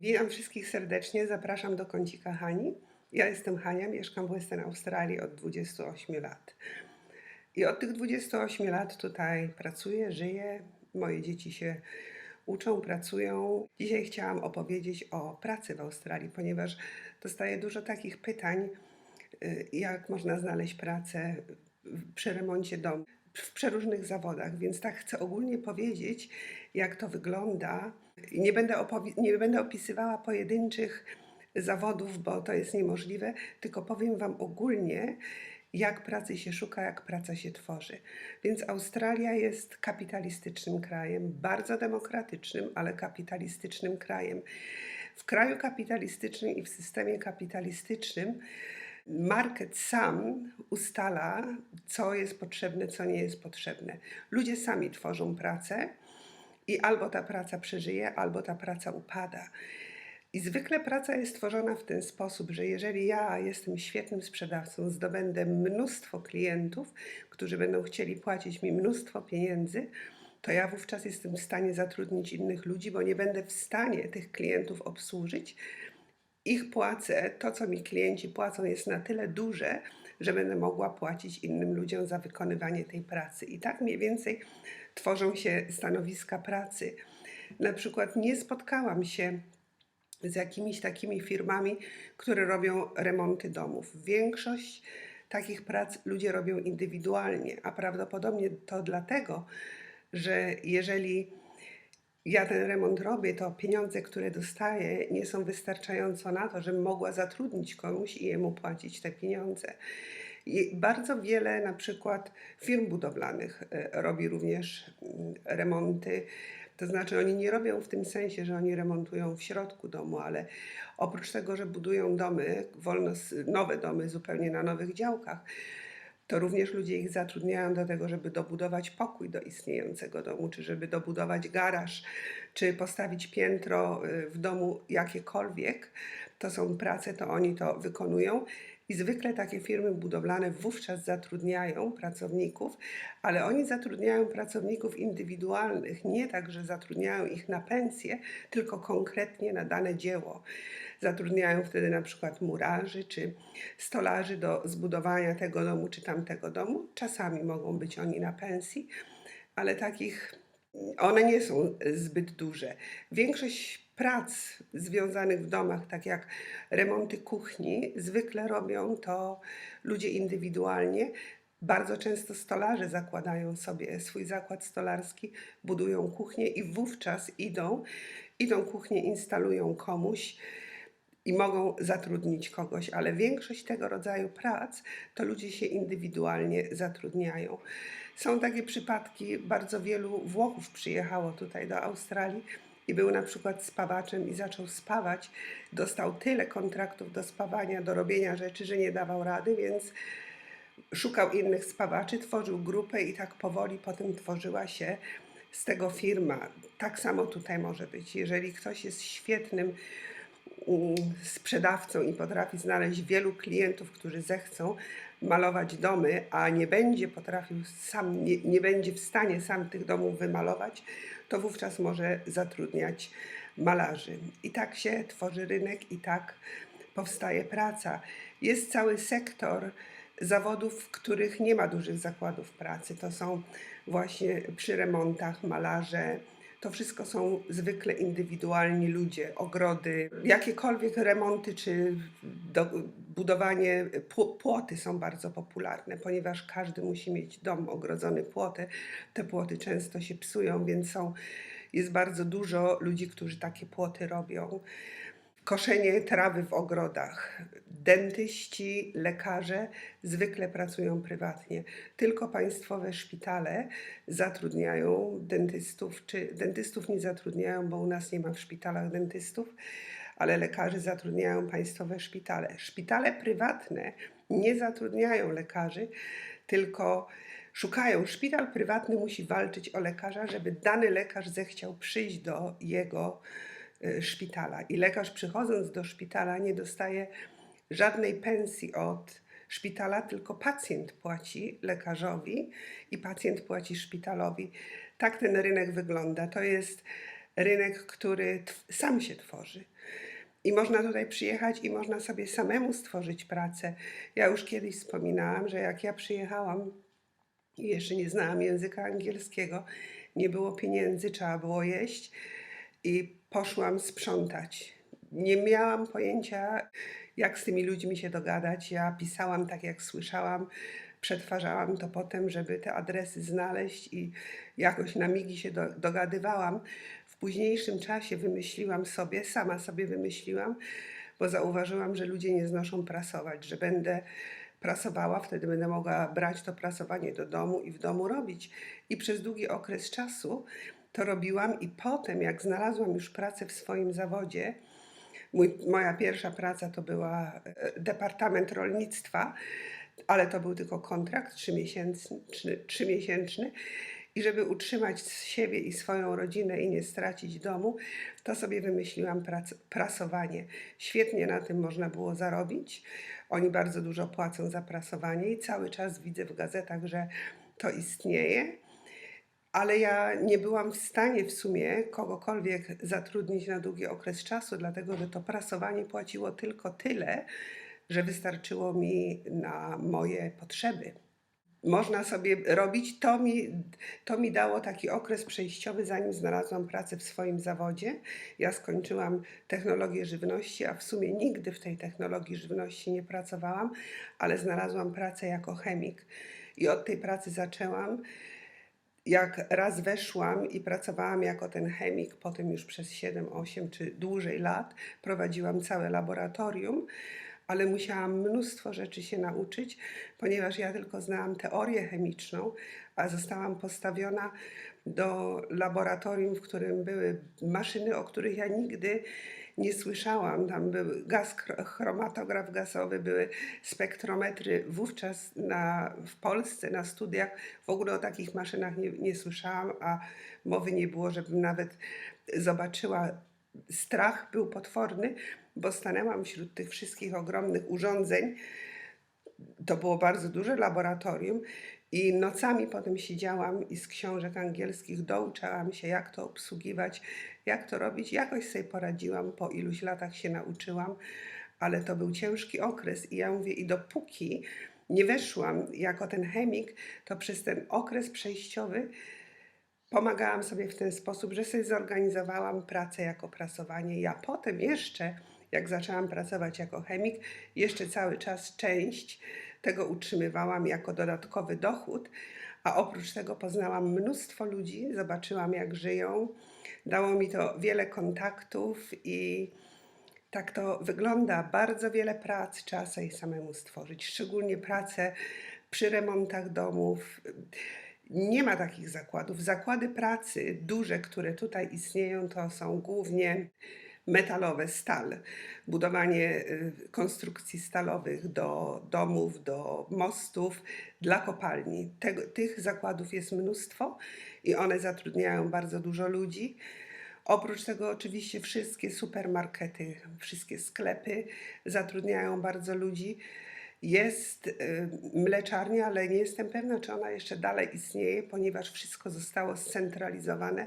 Witam wszystkich serdecznie, zapraszam do kącika Hani. Ja jestem Hania, mieszkam w Western Australii od 28 lat. I od tych 28 lat tutaj pracuję, żyję, moje dzieci się uczą, pracują. Dzisiaj chciałam opowiedzieć o pracy w Australii, ponieważ dostaję dużo takich pytań, y, jak można znaleźć pracę przy remoncie domu, w przeróżnych zawodach, więc tak chcę ogólnie powiedzieć, jak to wygląda. Nie będę, nie będę opisywała pojedynczych zawodów, bo to jest niemożliwe, tylko powiem Wam ogólnie, jak pracy się szuka, jak praca się tworzy. Więc Australia jest kapitalistycznym krajem, bardzo demokratycznym, ale kapitalistycznym krajem. W kraju kapitalistycznym i w systemie kapitalistycznym market sam ustala, co jest potrzebne, co nie jest potrzebne. Ludzie sami tworzą pracę i albo ta praca przeżyje, albo ta praca upada. I zwykle praca jest tworzona w ten sposób, że jeżeli ja jestem świetnym sprzedawcą, zdobędę mnóstwo klientów, którzy będą chcieli płacić mi mnóstwo pieniędzy, to ja wówczas jestem w stanie zatrudnić innych ludzi, bo nie będę w stanie tych klientów obsłużyć. Ich płacę, to co mi klienci płacą, jest na tyle duże, że będę mogła płacić innym ludziom za wykonywanie tej pracy. I tak mniej więcej tworzą się stanowiska pracy. Na przykład nie spotkałam się z jakimiś takimi firmami, które robią remonty domów. Większość takich prac ludzie robią indywidualnie, a prawdopodobnie to dlatego, że jeżeli ja ten remont robię, to pieniądze, które dostaję, nie są wystarczające na to, żebym mogła zatrudnić komuś i jemu płacić te pieniądze. I bardzo wiele na przykład firm budowlanych e, robi również mm, remonty. To znaczy, oni nie robią w tym sensie, że oni remontują w środku domu, ale oprócz tego, że budują domy, wolno, nowe domy zupełnie na nowych działkach, to również ludzie ich zatrudniają do tego, żeby dobudować pokój do istniejącego domu, czy żeby dobudować garaż, czy postawić piętro y, w domu jakiekolwiek. To są prace, to oni to wykonują. I zwykle takie firmy budowlane wówczas zatrudniają pracowników, ale oni zatrudniają pracowników indywidualnych, nie tak, że zatrudniają ich na pensję, tylko konkretnie na dane dzieło. Zatrudniają wtedy na przykład murarzy czy stolarzy do zbudowania tego domu czy tamtego domu. Czasami mogą być oni na pensji, ale takich one nie są zbyt duże. Większość prac związanych w domach, tak jak remonty kuchni, zwykle robią to ludzie indywidualnie. Bardzo często stolarze zakładają sobie swój zakład stolarski, budują kuchnię i wówczas idą, idą kuchnię, instalują komuś i mogą zatrudnić kogoś, ale większość tego rodzaju prac to ludzie się indywidualnie zatrudniają. Są takie przypadki, bardzo wielu Włochów przyjechało tutaj do Australii i był na przykład spawaczem i zaczął spawać. Dostał tyle kontraktów do spawania, do robienia rzeczy, że nie dawał rady, więc szukał innych spawaczy, tworzył grupę i tak powoli potem tworzyła się z tego firma. Tak samo tutaj może być. Jeżeli ktoś jest świetnym sprzedawcą i potrafi znaleźć wielu klientów, którzy zechcą malować domy, a nie będzie potrafił sam, nie, nie będzie w stanie sam tych domów wymalować, to wówczas może zatrudniać malarzy. I tak się tworzy rynek i tak powstaje praca. Jest cały sektor zawodów, w których nie ma dużych zakładów pracy. To są właśnie przy remontach malarze. To wszystko są zwykle indywidualni ludzie, ogrody, jakiekolwiek remonty czy do, budowanie, pł- płoty są bardzo popularne, ponieważ każdy musi mieć dom ogrodzony płoty. Te płoty często się psują, więc są, jest bardzo dużo ludzi, którzy takie płoty robią koszenie trawy w ogrodach. Dentyści, lekarze zwykle pracują prywatnie. Tylko państwowe szpitale zatrudniają dentystów, czy dentystów nie zatrudniają, bo u nas nie ma w szpitalach dentystów, ale lekarzy zatrudniają państwowe szpitale. Szpitale prywatne nie zatrudniają lekarzy, tylko szukają. Szpital prywatny musi walczyć o lekarza, żeby dany lekarz zechciał przyjść do jego y, szpitala. I lekarz przychodząc do szpitala nie dostaje żadnej pensji od szpitala, tylko pacjent płaci lekarzowi i pacjent płaci szpitalowi. Tak ten rynek wygląda. To jest rynek, który sam się tworzy. I można tutaj przyjechać i można sobie samemu stworzyć pracę. Ja już kiedyś wspominałam, że jak ja przyjechałam i jeszcze nie znałam języka angielskiego, nie było pieniędzy, trzeba było jeść i poszłam sprzątać. Nie miałam pojęcia, jak z tymi ludźmi się dogadać. Ja pisałam tak, jak słyszałam, przetwarzałam to potem, żeby te adresy znaleźć i jakoś na migi się do, dogadywałam. W późniejszym czasie wymyśliłam sobie, sama sobie wymyśliłam, bo zauważyłam, że ludzie nie znoszą prasować, że będę prasowała, wtedy będę mogła brać to prasowanie do domu i w domu robić. I przez długi okres czasu to robiłam i potem, jak znalazłam już pracę w swoim zawodzie, Mój, moja pierwsza praca to była e, Departament Rolnictwa, ale to był tylko kontrakt trzymiesięczny. I żeby utrzymać siebie i swoją rodzinę i nie stracić domu, to sobie wymyśliłam prac, prasowanie. Świetnie na tym można było zarobić. Oni bardzo dużo płacą za prasowanie i cały czas widzę w gazetach, że to istnieje ale ja nie byłam w stanie w sumie kogokolwiek zatrudnić na długi okres czasu, dlatego że to prasowanie płaciło tylko tyle, że wystarczyło mi na moje potrzeby. Można sobie robić, to mi, to mi dało taki okres przejściowy, zanim znalazłam pracę w swoim zawodzie. Ja skończyłam technologię żywności, a w sumie nigdy w tej technologii żywności nie pracowałam, ale znalazłam pracę jako chemik. I od tej pracy zaczęłam jak raz weszłam i pracowałam jako ten chemik, potem już przez 7, 8 czy dłużej lat prowadziłam całe laboratorium, ale musiałam mnóstwo rzeczy się nauczyć, ponieważ ja tylko znałam teorię chemiczną, a zostałam postawiona do laboratorium, w którym były maszyny, o których ja nigdy nie słyszałam. Tam był gaz, chromatograf gazowy, były spektrometry. Wówczas na, w Polsce na studiach w ogóle o takich maszynach nie, nie słyszałam, a mowy nie było, żebym nawet zobaczyła. Strach był potworny, bo stanęłam wśród tych wszystkich ogromnych urządzeń. To było bardzo duże laboratorium i nocami potem siedziałam i z książek angielskich douczałam się, jak to obsługiwać, jak to robić. Jakoś sobie poradziłam, po iluś latach się nauczyłam, ale to był ciężki okres. I ja mówię, i dopóki nie weszłam jako ten chemik, to przez ten okres przejściowy pomagałam sobie w ten sposób, że sobie zorganizowałam pracę jako prasowanie. Ja potem jeszcze, jak zaczęłam pracować jako chemik, jeszcze cały czas część tego utrzymywałam jako dodatkowy dochód, a oprócz tego poznałam mnóstwo ludzi, zobaczyłam jak żyją. Dało mi to wiele kontaktów i tak to wygląda. Bardzo wiele prac trzeba sobie samemu stworzyć, szczególnie pracę przy remontach domów. Nie ma takich zakładów. Zakłady pracy duże, które tutaj istnieją, to są głównie metalowe, stal, budowanie y, konstrukcji stalowych do domów, do mostów, dla kopalni. Tego, tych zakładów jest mnóstwo i one zatrudniają bardzo dużo ludzi. Oprócz tego oczywiście wszystkie supermarkety, wszystkie sklepy zatrudniają bardzo ludzi. Jest y, mleczarnia, ale nie jestem pewna, czy ona jeszcze dalej istnieje, ponieważ wszystko zostało scentralizowane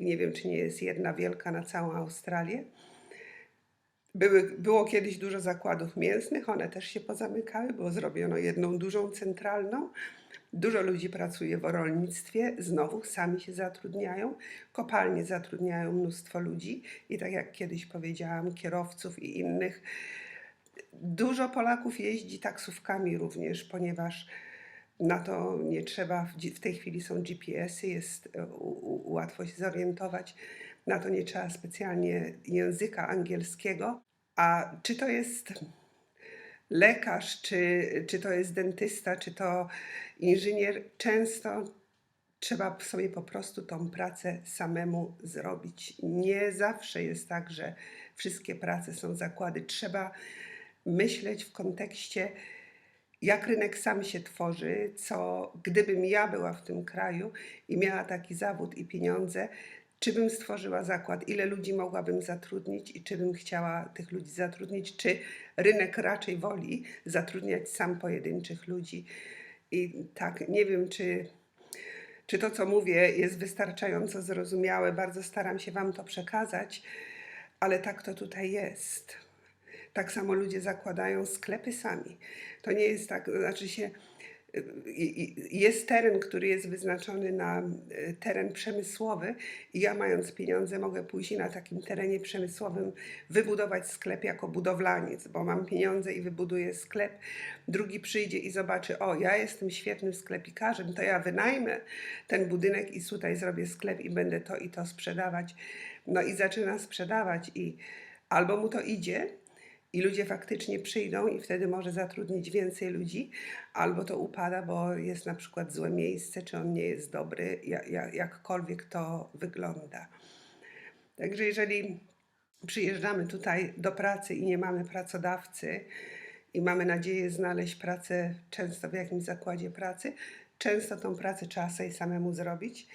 nie wiem, czy nie jest jedna wielka na całą Australię. Były, było kiedyś dużo zakładów mięsnych, one też się pozamykały, bo zrobiono jedną dużą centralną. Dużo ludzi pracuje w rolnictwie, znowu sami się zatrudniają. Kopalnie zatrudniają mnóstwo ludzi i tak jak kiedyś powiedziałam, kierowców i innych. Dużo Polaków jeździ taksówkami również, ponieważ na to nie trzeba, w tej chwili są GPS-y, jest e, łatwo się zorientować. Na to nie trzeba specjalnie języka angielskiego. A czy to jest lekarz, czy, czy to jest dentysta, czy to inżynier, często trzeba sobie po prostu tą pracę samemu zrobić. Nie zawsze jest tak, że wszystkie prace są zakłady. Trzeba myśleć w kontekście, jak rynek sam się tworzy, co gdybym ja była w tym kraju i miała taki zawód i pieniądze, czy bym stworzyła zakład, ile ludzi mogłabym zatrudnić i czy bym chciała tych ludzi zatrudnić, czy rynek raczej woli zatrudniać sam pojedynczych ludzi. I tak, nie wiem, czy, czy to, co mówię, jest wystarczająco zrozumiałe. Bardzo staram się Wam to przekazać, ale tak to tutaj jest. Tak samo ludzie zakładają sklepy sami. To nie jest tak, znaczy się, y, y, jest teren, który jest wyznaczony na y, teren przemysłowy i ja mając pieniądze mogę i na takim terenie przemysłowym wybudować sklep jako budowlaniec, bo mam pieniądze i wybuduję sklep. Drugi przyjdzie i zobaczy, o ja jestem świetnym sklepikarzem, to ja wynajmę ten budynek i tutaj zrobię sklep i będę to i to sprzedawać. No i zaczyna sprzedawać i albo mu to idzie, i ludzie faktycznie przyjdą i wtedy może zatrudnić więcej ludzi, albo to upada, bo jest na przykład złe miejsce, czy on nie jest dobry, ja- ja- jakkolwiek to wygląda. Także jeżeli przyjeżdżamy tutaj do pracy i nie mamy pracodawcy i mamy nadzieję znaleźć pracę często w jakimś zakładzie pracy, często tą pracę trzeba sobie samemu zrobić.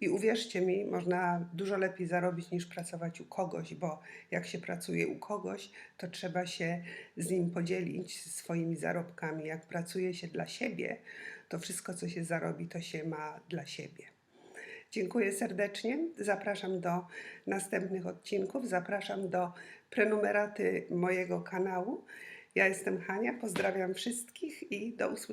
I uwierzcie mi, można dużo lepiej zarobić niż pracować u kogoś, bo jak się pracuje u kogoś, to trzeba się z nim podzielić swoimi zarobkami. Jak pracuje się dla siebie, to wszystko, co się zarobi, to się ma dla siebie. Dziękuję serdecznie. Zapraszam do następnych odcinków. Zapraszam do prenumeraty mojego kanału. Ja jestem Hania, pozdrawiam wszystkich i do usłyszenia.